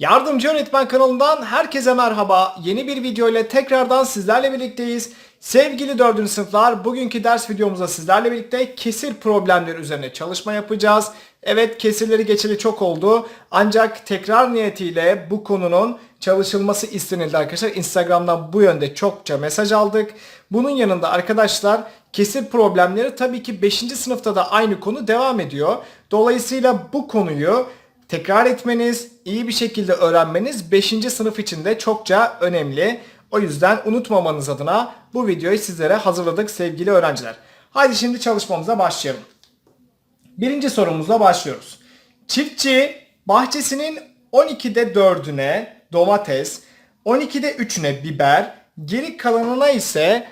Yardımcı Öğretmen kanalından herkese merhaba. Yeni bir video ile tekrardan sizlerle birlikteyiz. Sevgili 4. sınıflar, bugünkü ders videomuzda sizlerle birlikte kesir problemleri üzerine çalışma yapacağız. Evet kesirleri geçeli çok oldu. Ancak tekrar niyetiyle bu konunun çalışılması istenildi arkadaşlar. Instagram'dan bu yönde çokça mesaj aldık. Bunun yanında arkadaşlar kesir problemleri tabii ki 5. sınıfta da aynı konu devam ediyor. Dolayısıyla bu konuyu tekrar etmeniz, iyi bir şekilde öğrenmeniz 5. sınıf için de çokça önemli. O yüzden unutmamanız adına bu videoyu sizlere hazırladık sevgili öğrenciler. Haydi şimdi çalışmamıza başlayalım. Birinci sorumuzla başlıyoruz. Çiftçi bahçesinin 12'de 4'üne domates, 12'de 3'üne biber, geri kalanına ise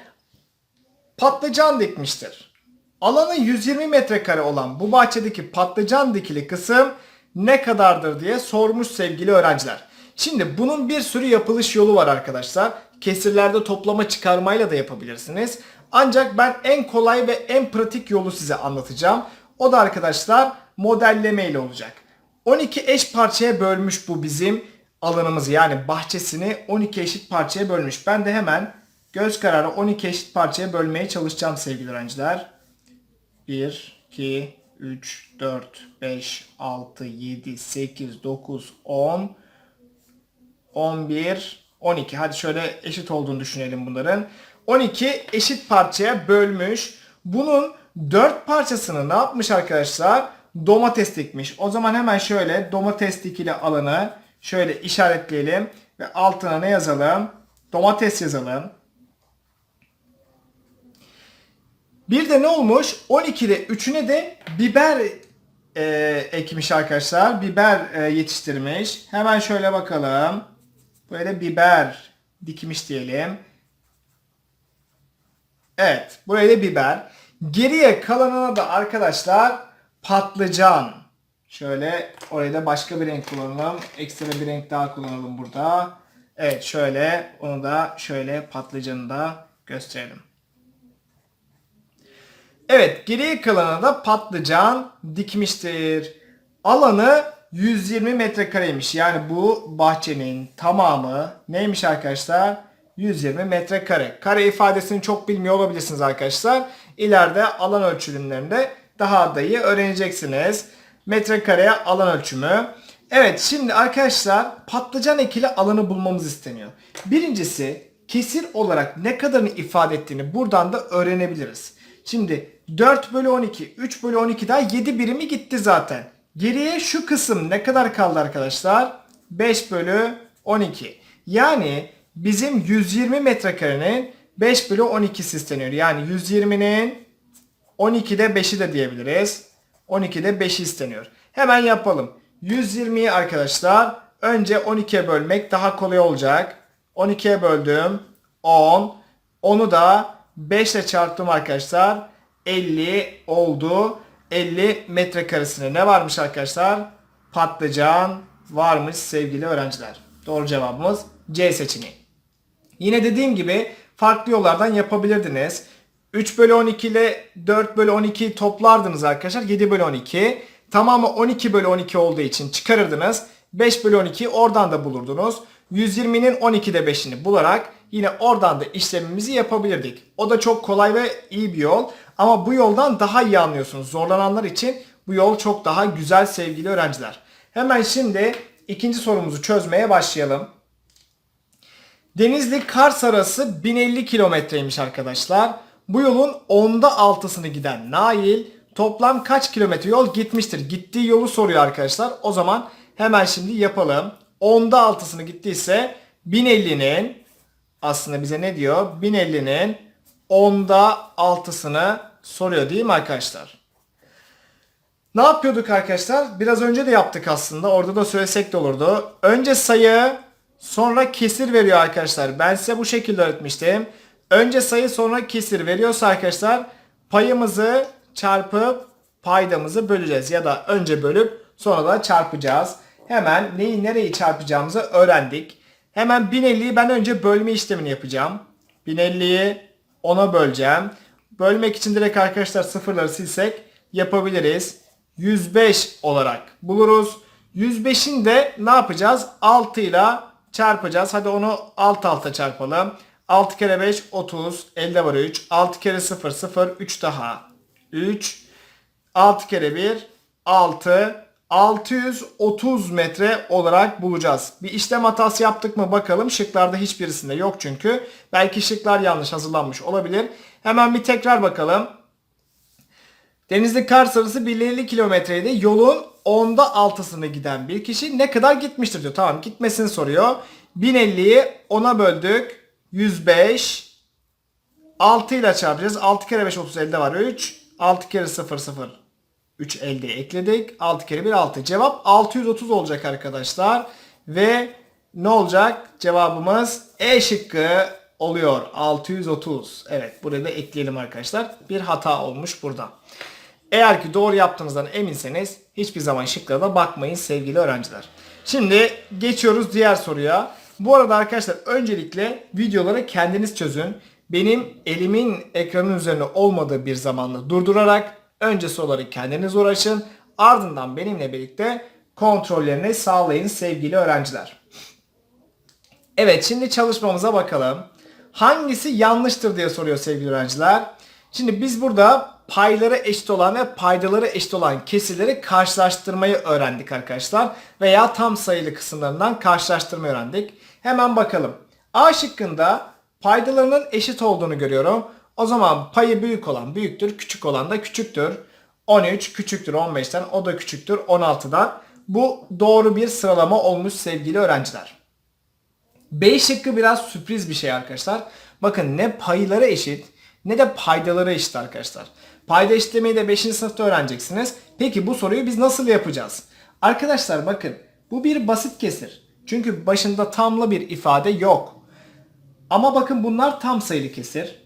patlıcan dikmiştir. Alanı 120 metrekare olan bu bahçedeki patlıcan dikili kısım ne kadardır diye sormuş sevgili öğrenciler. Şimdi bunun bir sürü yapılış yolu var arkadaşlar. Kesirlerde toplama çıkarmayla da yapabilirsiniz. Ancak ben en kolay ve en pratik yolu size anlatacağım. O da arkadaşlar modelleme ile olacak. 12 eş parçaya bölmüş bu bizim alanımızı yani bahçesini 12 eşit parçaya bölmüş. Ben de hemen göz kararı 12 eşit parçaya bölmeye çalışacağım sevgili öğrenciler. 1, 2, 3, 4, 5, 6, 7, 8, 9, 10, 11, 12. Hadi şöyle eşit olduğunu düşünelim bunların. 12 eşit parçaya bölmüş. Bunun 4 parçasını ne yapmış arkadaşlar? Domates dikmiş. O zaman hemen şöyle domates dikili alanı şöyle işaretleyelim. Ve altına ne yazalım? Domates yazalım. Bir de ne olmuş? 12'de 3'üne de biber e, ekmiş arkadaşlar. Biber e, yetiştirmiş. Hemen şöyle bakalım. Böyle biber dikmiş diyelim. Evet. Buraya da biber. Geriye kalanına da arkadaşlar patlıcan. Şöyle oraya da başka bir renk kullanalım. Ekstra bir renk daha kullanalım burada. Evet şöyle onu da şöyle patlıcanı da gösterelim. Evet geriye kalanına da patlıcan dikmiştir. Alanı 120 metrekareymiş. Yani bu bahçenin tamamı neymiş arkadaşlar? 120 metrekare. Kare ifadesini çok bilmiyor olabilirsiniz arkadaşlar. İleride alan ölçümlerinde daha da iyi öğreneceksiniz. Metrekareye alan ölçümü. Evet şimdi arkadaşlar patlıcan ekili alanı bulmamız isteniyor. Birincisi kesir olarak ne kadarını ifade ettiğini buradan da öğrenebiliriz. Şimdi 4 bölü 12, 3 bölü 12 daha 7 birimi gitti zaten. Geriye şu kısım ne kadar kaldı arkadaşlar? 5 bölü 12. Yani bizim 120 metrekarenin 5 bölü 12'si isteniyor. Yani 120'nin 12'de 5'i de diyebiliriz. 12'de 5'i isteniyor. Hemen yapalım. 120'yi arkadaşlar önce 12'ye bölmek daha kolay olacak. 12'ye böldüm. 10. Onu da 5 ile çarptım arkadaşlar. 50 oldu. 50 metrekaresine ne varmış arkadaşlar? Patlıcan varmış sevgili öğrenciler. Doğru cevabımız C seçeneği. Yine dediğim gibi farklı yollardan yapabilirdiniz. 3 bölü 12 ile 4 bölü 12'yi toplardınız arkadaşlar. 7 bölü 12. Tamamı 12 bölü 12 olduğu için çıkarırdınız. 5 bölü 12'yi oradan da bulurdunuz. 120'nin 12'de 5'ini bularak yine oradan da işlemimizi yapabilirdik. O da çok kolay ve iyi bir yol. Ama bu yoldan daha iyi anlıyorsunuz. Zorlananlar için bu yol çok daha güzel sevgili öğrenciler. Hemen şimdi ikinci sorumuzu çözmeye başlayalım. Denizli Kars arası 1050 kilometreymiş arkadaşlar. Bu yolun onda altısını giden Nail toplam kaç kilometre yol gitmiştir? Gittiği yolu soruyor arkadaşlar. O zaman hemen şimdi yapalım. Onda altısını gittiyse 1050'nin aslında bize ne diyor? 1050'nin onda altısını soruyor değil mi arkadaşlar? Ne yapıyorduk arkadaşlar? Biraz önce de yaptık aslında. Orada da söylesek de olurdu. Önce sayı sonra kesir veriyor arkadaşlar. Ben size bu şekilde öğretmiştim. Önce sayı sonra kesir veriyorsa arkadaşlar payımızı çarpıp paydamızı böleceğiz. Ya da önce bölüp sonra da çarpacağız. Hemen neyi nereyi çarpacağımızı öğrendik. Hemen 1050'yi ben önce bölme işlemini yapacağım. 1050'yi 10'a böleceğim. Bölmek için direkt arkadaşlar sıfırları silsek yapabiliriz. 105 olarak buluruz. 105'in de ne yapacağız? 6 ile çarpacağız. Hadi onu alt alta çarpalım. 6 kere 5 30. Elde var 3. 6 kere 0 0. 3 daha. 3. 6 kere 1 6. 630 metre olarak bulacağız. Bir işlem hatası yaptık mı bakalım. Şıklarda hiçbirisinde yok çünkü. Belki şıklar yanlış hazırlanmış olabilir. Hemen bir tekrar bakalım. Denizli Kars arası 150 kilometreydi. Yolun onda 6'sını giden bir kişi ne kadar gitmiştir diyor. Tamam gitmesini soruyor. 1050'yi 10'a böldük. 105. 6 ile çarpacağız. 6 kere 5 30 elde var 3. 6 kere 0 0 3 elde ekledik. 6 kere 1 6. Cevap 630 olacak arkadaşlar. Ve ne olacak? Cevabımız E şıkkı oluyor. 630. Evet buraya da ekleyelim arkadaşlar. Bir hata olmuş burada. Eğer ki doğru yaptığınızdan eminseniz hiçbir zaman şıklara da bakmayın sevgili öğrenciler. Şimdi geçiyoruz diğer soruya. Bu arada arkadaşlar öncelikle videoları kendiniz çözün. Benim elimin ekranın üzerine olmadığı bir zamanda durdurarak önce soruları kendiniz uğraşın. Ardından benimle birlikte kontrollerini sağlayın sevgili öğrenciler. Evet şimdi çalışmamıza bakalım. Hangisi yanlıştır diye soruyor sevgili öğrenciler. Şimdi biz burada payları eşit olan ve paydaları eşit olan kesirleri karşılaştırmayı öğrendik arkadaşlar. Veya tam sayılı kısımlarından karşılaştırmayı öğrendik. Hemen bakalım. A şıkkında paydalarının eşit olduğunu görüyorum. O zaman payı büyük olan büyüktür, küçük olan da küçüktür. 13 küçüktür 15'ten, o da küçüktür 16'dan. Bu doğru bir sıralama olmuş sevgili öğrenciler. B şıkkı biraz sürpriz bir şey arkadaşlar. Bakın ne payları eşit ne de paydaları eşit arkadaşlar. Payda eşitlemeyi de 5. sınıfta öğreneceksiniz. Peki bu soruyu biz nasıl yapacağız? Arkadaşlar bakın bu bir basit kesir. Çünkü başında tamlı bir ifade yok. Ama bakın bunlar tam sayılı kesir.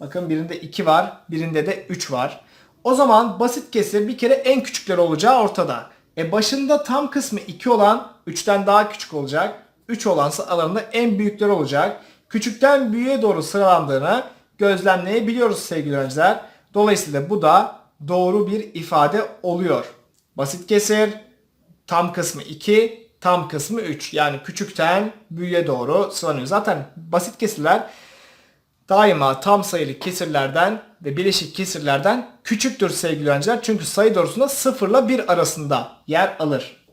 Bakın birinde 2 var, birinde de 3 var. O zaman basit kesir bir kere en küçükleri olacağı ortada. E başında tam kısmı 2 olan 3'ten daha küçük olacak. 3 olansa alanında en büyükleri olacak. Küçükten büyüğe doğru sıralandığını gözlemleyebiliyoruz sevgili öğrenciler. Dolayısıyla bu da doğru bir ifade oluyor. Basit kesir tam kısmı 2, tam kısmı 3. Yani küçükten büyüğe doğru sıralanıyor. Zaten basit kesirler daima tam sayılı kesirlerden ve bileşik kesirlerden küçüktür sevgili öğrenciler. Çünkü sayı doğrusunda 0 ile 1 arasında yer alır.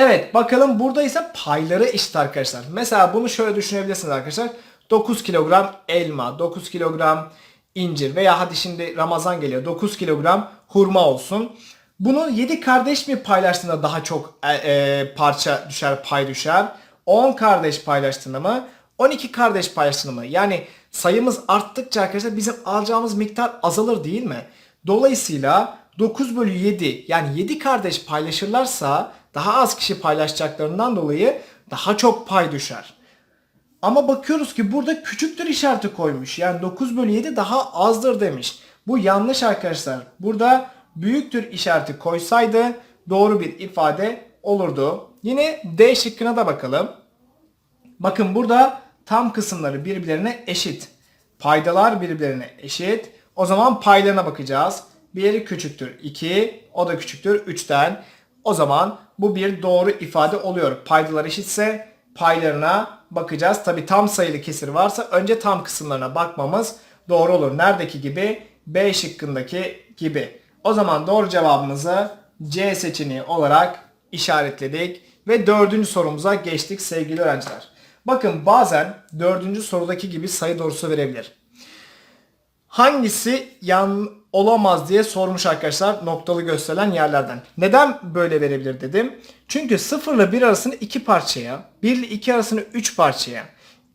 Evet bakalım burada ise payları eşit arkadaşlar. Mesela bunu şöyle düşünebilirsiniz arkadaşlar. 9 kilogram elma, 9 kilogram incir veya hadi şimdi Ramazan geliyor 9 kilogram hurma olsun. Bunu 7 kardeş mi paylaştığında daha çok e, e, parça düşer, pay düşer? 10 kardeş paylaştığında mı? 12 kardeş paylaştığında mı? Yani sayımız arttıkça arkadaşlar bizim alacağımız miktar azalır değil mi? Dolayısıyla 9 bölü 7 yani 7 kardeş paylaşırlarsa daha az kişi paylaşacaklarından dolayı daha çok pay düşer. Ama bakıyoruz ki burada küçüktür işareti koymuş. Yani 9 bölü 7 daha azdır demiş. Bu yanlış arkadaşlar. Burada büyüktür işareti koysaydı doğru bir ifade olurdu. Yine D şıkkına da bakalım. Bakın burada tam kısımları birbirlerine eşit. Paydalar birbirlerine eşit. O zaman paylarına bakacağız. Bir küçüktür 2, o da küçüktür 3'ten. O zaman bu bir doğru ifade oluyor. Paydalar eşitse paylarına bakacağız. Tabi tam sayılı kesir varsa önce tam kısımlarına bakmamız doğru olur. Neredeki gibi? B şıkkındaki gibi. O zaman doğru cevabımızı C seçeneği olarak işaretledik. Ve dördüncü sorumuza geçtik sevgili öğrenciler. Bakın bazen dördüncü sorudaki gibi sayı doğrusu verebilir. Hangisi yan olamaz diye sormuş arkadaşlar noktalı gösterilen yerlerden. Neden böyle verebilir dedim. Çünkü 0 ile 1 arasını 2 parçaya, 1 ile 2 arasını 3 parçaya,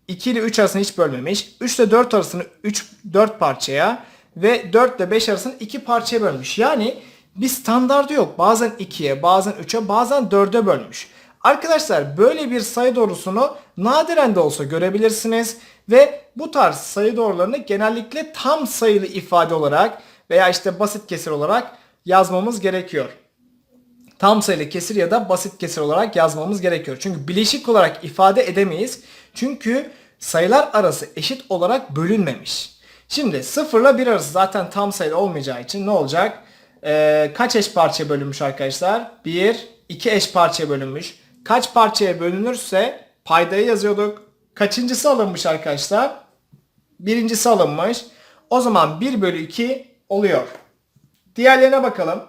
2 ile 3 arasını hiç bölmemiş, 3 ile 4 arasını 3 4 parçaya ve 4 ile 5 arasını 2 parçaya bölmüş. Yani bir standardı yok. Bazen 2'ye, bazen 3'e, bazen 4'e bölmüş. Arkadaşlar böyle bir sayı doğrusunu nadiren de olsa görebilirsiniz ve bu tarz sayı doğrularını genellikle tam sayılı ifade olarak veya işte basit kesir olarak yazmamız gerekiyor. Tam sayılı kesir ya da basit kesir olarak yazmamız gerekiyor. Çünkü bileşik olarak ifade edemeyiz. Çünkü sayılar arası eşit olarak bölünmemiş. Şimdi 0 ile 1 arası zaten tam sayılı olmayacağı için ne olacak? Ee, kaç eş parçaya bölünmüş arkadaşlar? 1, iki eş parçaya bölünmüş. Kaç parçaya bölünürse paydayı yazıyorduk. Kaçıncısı alınmış arkadaşlar? Birincisi alınmış. O zaman 1 bölü 2 oluyor. Diğerlerine bakalım.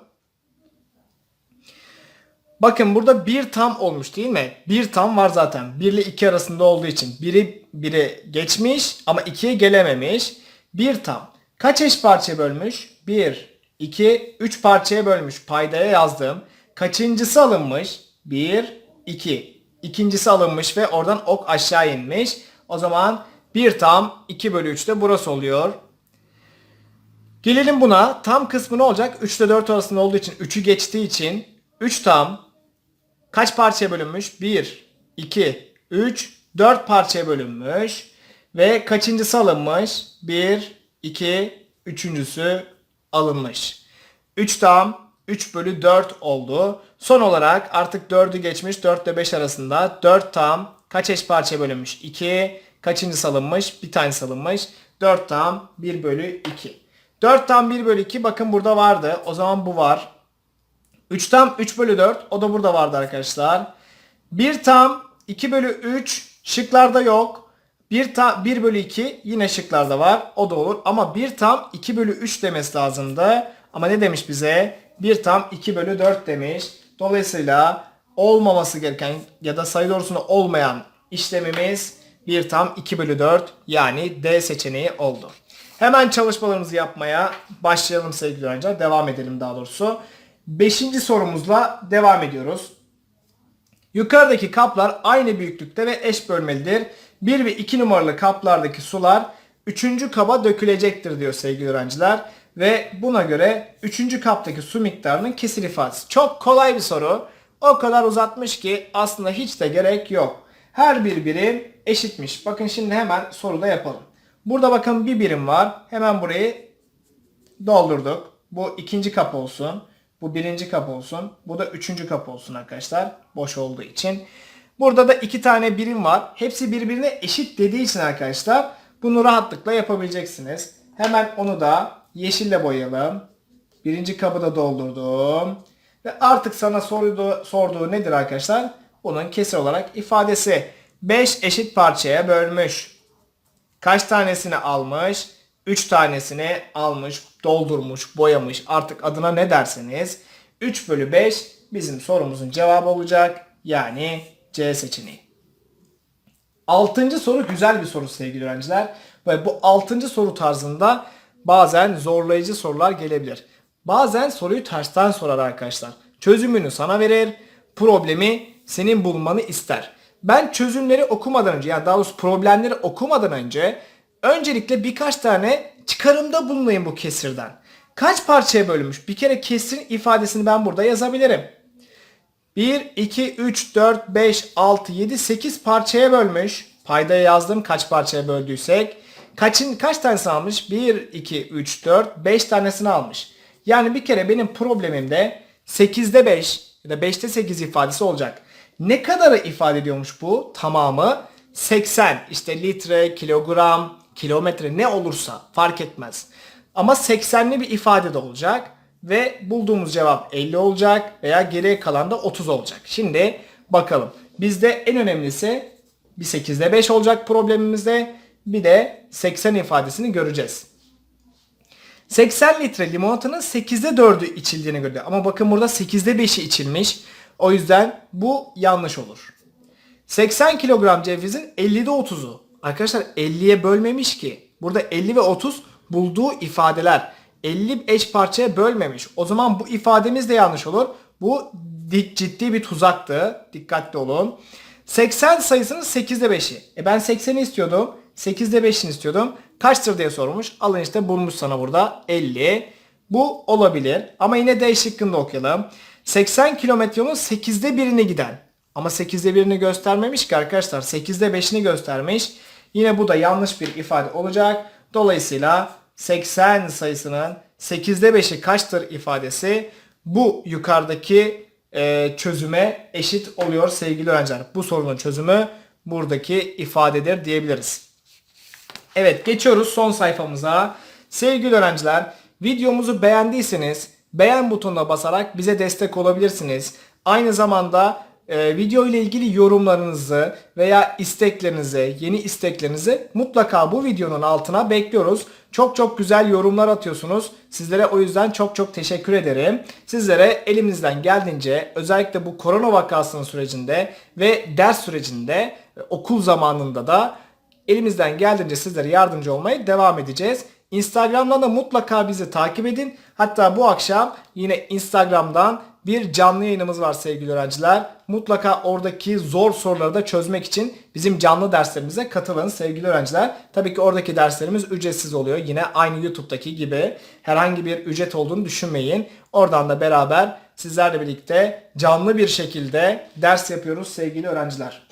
Bakın burada bir tam olmuş değil mi? Bir tam var zaten. 1 ile 2 arasında olduğu için. Biri biri geçmiş ama 2'ye gelememiş. Bir tam. Kaç eş parçaya bölmüş? 1, 2, 3 parçaya bölmüş. Paydaya yazdım. Kaçıncısı alınmış? 1, 2. İkincisi alınmış ve oradan ok aşağı inmiş. O zaman bir tam 2 bölü 3 de burası oluyor. Gelelim buna. Tam kısmı ne olacak? 3 ile 4 arasında olduğu için 3'ü geçtiği için 3 tam kaç parçaya bölünmüş? 1, 2, 3, 4 parçaya bölünmüş. Ve kaçıncısı alınmış? 1, 2, üçüncüsü alınmış. 3 tam 3 bölü 4 oldu. Son olarak artık 4'ü geçmiş 4 ile 5 arasında 4 tam kaç eş parçaya bölünmüş? 2. Kaçıncısı alınmış? Bir tanesi alınmış. 4 tam 1 bölü 2. 4 tam 1 bölü 2 bakın burada vardı. O zaman bu var. 3 tam 3 bölü 4 o da burada vardı arkadaşlar. 1 tam 2 bölü 3 şıklarda yok. 1 tam 1 bölü 2 yine şıklarda var. O da olur. Ama 1 tam 2 bölü 3 demesi lazımdı. Ama ne demiş bize? 1 tam 2 bölü 4 demiş. Dolayısıyla olmaması gereken ya da sayı doğrusunda olmayan işlemimiz 1 tam 2 bölü 4 yani D seçeneği oldu. Hemen çalışmalarımızı yapmaya başlayalım sevgili öğrenciler. Devam edelim daha doğrusu. Beşinci sorumuzla devam ediyoruz. Yukarıdaki kaplar aynı büyüklükte ve eş bölmelidir. 1 ve 2 numaralı kaplardaki sular 3. kaba dökülecektir diyor sevgili öğrenciler. Ve buna göre 3. kaptaki su miktarının kesir ifadesi. Çok kolay bir soru. O kadar uzatmış ki aslında hiç de gerek yok. Her bir birim eşitmiş. Bakın şimdi hemen soruda yapalım. Burada bakın bir birim var. Hemen burayı doldurduk. Bu ikinci kap olsun. Bu birinci kap olsun. Bu da üçüncü kap olsun arkadaşlar. Boş olduğu için. Burada da iki tane birim var. Hepsi birbirine eşit dediği için arkadaşlar bunu rahatlıkla yapabileceksiniz. Hemen onu da yeşille boyayalım. Birinci kabı da doldurdum. Ve artık sana sorduğu, sorduğu nedir arkadaşlar? Bunun kesir olarak ifadesi. 5 eşit parçaya bölmüş. Kaç tanesini almış? 3 tanesini almış, doldurmuş, boyamış. Artık adına ne derseniz 3 bölü 5 bizim sorumuzun cevabı olacak. Yani C seçeneği. Altıncı soru güzel bir soru sevgili öğrenciler. Ve bu altıncı soru tarzında bazen zorlayıcı sorular gelebilir. Bazen soruyu tersten sorar arkadaşlar. Çözümünü sana verir, problemi senin bulmanı ister. Ben çözümleri okumadan önce yani daha doğrusu problemleri okumadan önce öncelikle birkaç tane çıkarımda bulunayım bu kesirden. Kaç parçaya bölünmüş? Bir kere kesirin ifadesini ben burada yazabilirim. 1, 2, 3, 4, 5, 6, 7, 8 parçaya bölmüş. Paydaya yazdım kaç parçaya böldüysek. Kaçın, kaç tanesini almış? 1, 2, 3, 4, 5 tanesini almış. Yani bir kere benim problemimde 8'de 5 ya da 5'te 8 ifadesi olacak. Ne kadarı ifade ediyormuş bu? Tamamı 80. İşte litre, kilogram, kilometre ne olursa fark etmez. Ama 80'li bir ifade de olacak ve bulduğumuz cevap 50 olacak veya geriye kalan da 30 olacak. Şimdi bakalım. Bizde en önemlisi bir 8'de 5 olacak problemimizde. Bir de 80 ifadesini göreceğiz. 80 litre limonatanın 8'de 4'ü içildiğini görüyor. Ama bakın burada 8'de 5'i içilmiş. O yüzden bu yanlış olur. 80 kilogram cevizin 50'de 30'u. Arkadaşlar 50'ye bölmemiş ki. Burada 50 ve 30 bulduğu ifadeler. 50 eş parçaya bölmemiş. O zaman bu ifademiz de yanlış olur. Bu ciddi bir tuzaktı. Dikkatli olun. 80 sayısının 8'de 5'i. E ben 80'i istiyordum. 8'de 5'ini istiyordum. Kaçtır diye sormuş. Alın işte bulmuş sana burada 50. Bu olabilir. Ama yine D şıkkında okuyalım. 80 kilometre yolun 8'de 1'ini giden. Ama 8'de 1'ini göstermemiş ki arkadaşlar. 8'de 5'ini göstermiş. Yine bu da yanlış bir ifade olacak. Dolayısıyla 80 sayısının 8'de 5'i kaçtır ifadesi bu yukarıdaki e, çözüme eşit oluyor sevgili öğrenciler. Bu sorunun çözümü buradaki ifadedir diyebiliriz. Evet geçiyoruz son sayfamıza. Sevgili öğrenciler videomuzu beğendiyseniz beğen butonuna basarak bize destek olabilirsiniz. Aynı zamanda e, video ile ilgili yorumlarınızı veya isteklerinizi, yeni isteklerinizi mutlaka bu videonun altına bekliyoruz. Çok çok güzel yorumlar atıyorsunuz. Sizlere o yüzden çok çok teşekkür ederim. Sizlere elimizden geldiğince özellikle bu korona vakasının sürecinde ve ders sürecinde e, okul zamanında da elimizden geldiğince sizlere yardımcı olmaya devam edeceğiz. Instagram'dan da mutlaka bizi takip edin. Hatta bu akşam yine Instagram'dan bir canlı yayınımız var sevgili öğrenciler. Mutlaka oradaki zor soruları da çözmek için bizim canlı derslerimize katılın sevgili öğrenciler. Tabii ki oradaki derslerimiz ücretsiz oluyor. Yine aynı YouTube'daki gibi herhangi bir ücret olduğunu düşünmeyin. Oradan da beraber sizlerle birlikte canlı bir şekilde ders yapıyoruz sevgili öğrenciler.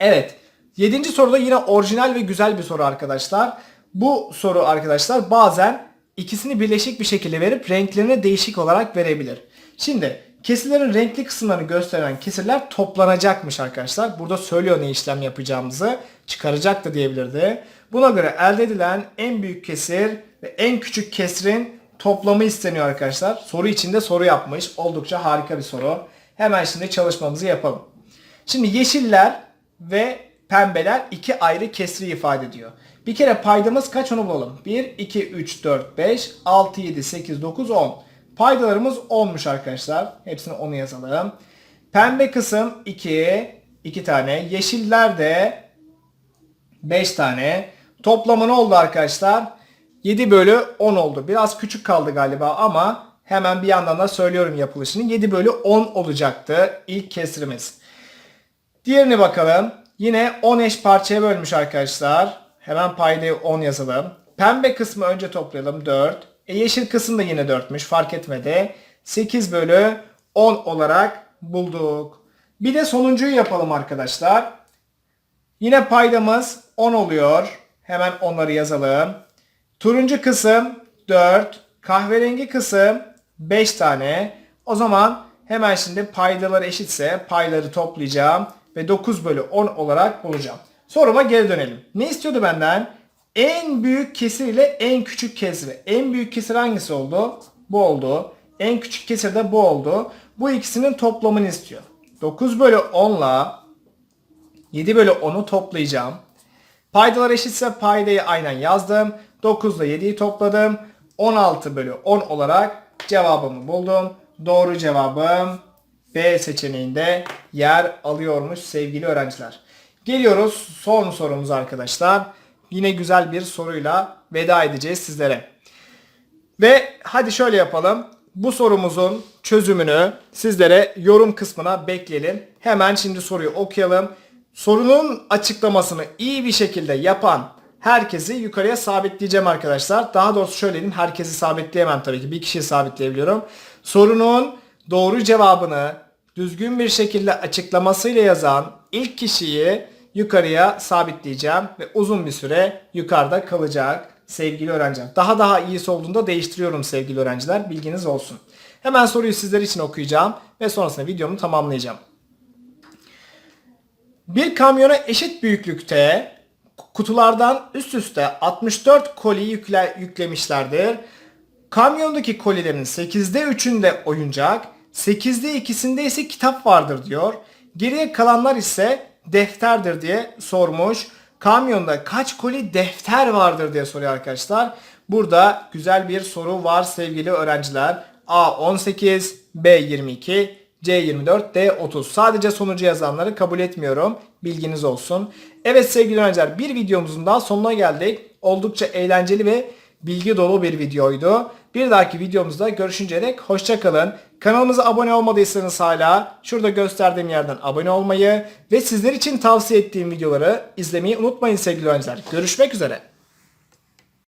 Evet. Yedinci soruda yine orijinal ve güzel bir soru arkadaşlar. Bu soru arkadaşlar bazen ikisini birleşik bir şekilde verip renklerini değişik olarak verebilir. Şimdi kesirlerin renkli kısımlarını gösteren kesirler toplanacakmış arkadaşlar. Burada söylüyor ne işlem yapacağımızı. Çıkaracak da diyebilirdi. Buna göre elde edilen en büyük kesir ve en küçük kesirin toplamı isteniyor arkadaşlar. Soru içinde soru yapmış. Oldukça harika bir soru. Hemen şimdi çalışmamızı yapalım. Şimdi yeşiller ve pembeler iki ayrı kesri ifade ediyor. Bir kere paydamız kaç onu bulalım. 1, 2, 3, 4, 5, 6, 7, 8, 9, 10. Paydalarımız 10'muş arkadaşlar. Hepsini 10'u yazalım. Pembe kısım 2, 2 tane. Yeşiller de 5 tane. Toplamı ne oldu arkadaşlar? 7 bölü 10 oldu. Biraz küçük kaldı galiba ama hemen bir yandan da söylüyorum yapılışını. 7 bölü 10 olacaktı ilk kesrimiz. Diğerini bakalım. Yine 10 eş parçaya bölmüş arkadaşlar. Hemen paydayı 10 yazalım. Pembe kısmı önce toplayalım 4. E yeşil kısım da yine 4'müş fark etmedi. 8 bölü 10 olarak bulduk. Bir de sonuncuyu yapalım arkadaşlar. Yine paydamız 10 oluyor. Hemen onları yazalım. Turuncu kısım 4. Kahverengi kısım 5 tane. O zaman hemen şimdi paydalar eşitse payları toplayacağım ve 9 bölü 10 olarak bulacağım. Soruma geri dönelim. Ne istiyordu benden? En büyük kesir ile en küçük kesir. En büyük kesir hangisi oldu? Bu oldu. En küçük kesir de bu oldu. Bu ikisinin toplamını istiyor. 9 bölü 10 ile 7 bölü 10'u toplayacağım. Paydalar eşitse paydayı aynen yazdım. 9 ile 7'yi topladım. 16 bölü 10 olarak cevabımı buldum. Doğru cevabım B seçeneğinde yer alıyormuş sevgili öğrenciler. Geliyoruz son sorumuz arkadaşlar. Yine güzel bir soruyla veda edeceğiz sizlere. Ve hadi şöyle yapalım. Bu sorumuzun çözümünü sizlere yorum kısmına bekleyelim. Hemen şimdi soruyu okuyalım. Sorunun açıklamasını iyi bir şekilde yapan herkesi yukarıya sabitleyeceğim arkadaşlar. Daha doğrusu şöyle diyeyim. Herkesi sabitleyemem tabii ki. Bir kişiyi sabitleyebiliyorum. Sorunun doğru cevabını düzgün bir şekilde açıklamasıyla yazan ilk kişiyi yukarıya sabitleyeceğim ve uzun bir süre yukarıda kalacak sevgili öğrenciler. Daha daha iyisi olduğunda değiştiriyorum sevgili öğrenciler. Bilginiz olsun. Hemen soruyu sizler için okuyacağım ve sonrasında videomu tamamlayacağım. Bir kamyona eşit büyüklükte kutulardan üst üste 64 koli yükle, yüklemişlerdir. Kamyondaki kolilerin 8'de 3'ünde oyuncak, 8'de 2'sinde ise kitap vardır diyor. Geriye kalanlar ise defterdir diye sormuş. Kamyonda kaç koli defter vardır diye soruyor arkadaşlar. Burada güzel bir soru var sevgili öğrenciler. A 18, B 22, C 24, D 30. Sadece sonucu yazanları kabul etmiyorum. Bilginiz olsun. Evet sevgili öğrenciler bir videomuzun daha sonuna geldik. Oldukça eğlenceli ve bilgi dolu bir videoydu. Bir dahaki videomuzda görüşünceye dek hoşçakalın. Kanalımıza abone olmadıysanız hala şurada gösterdiğim yerden abone olmayı ve sizler için tavsiye ettiğim videoları izlemeyi unutmayın sevgili öğrenciler. Görüşmek üzere.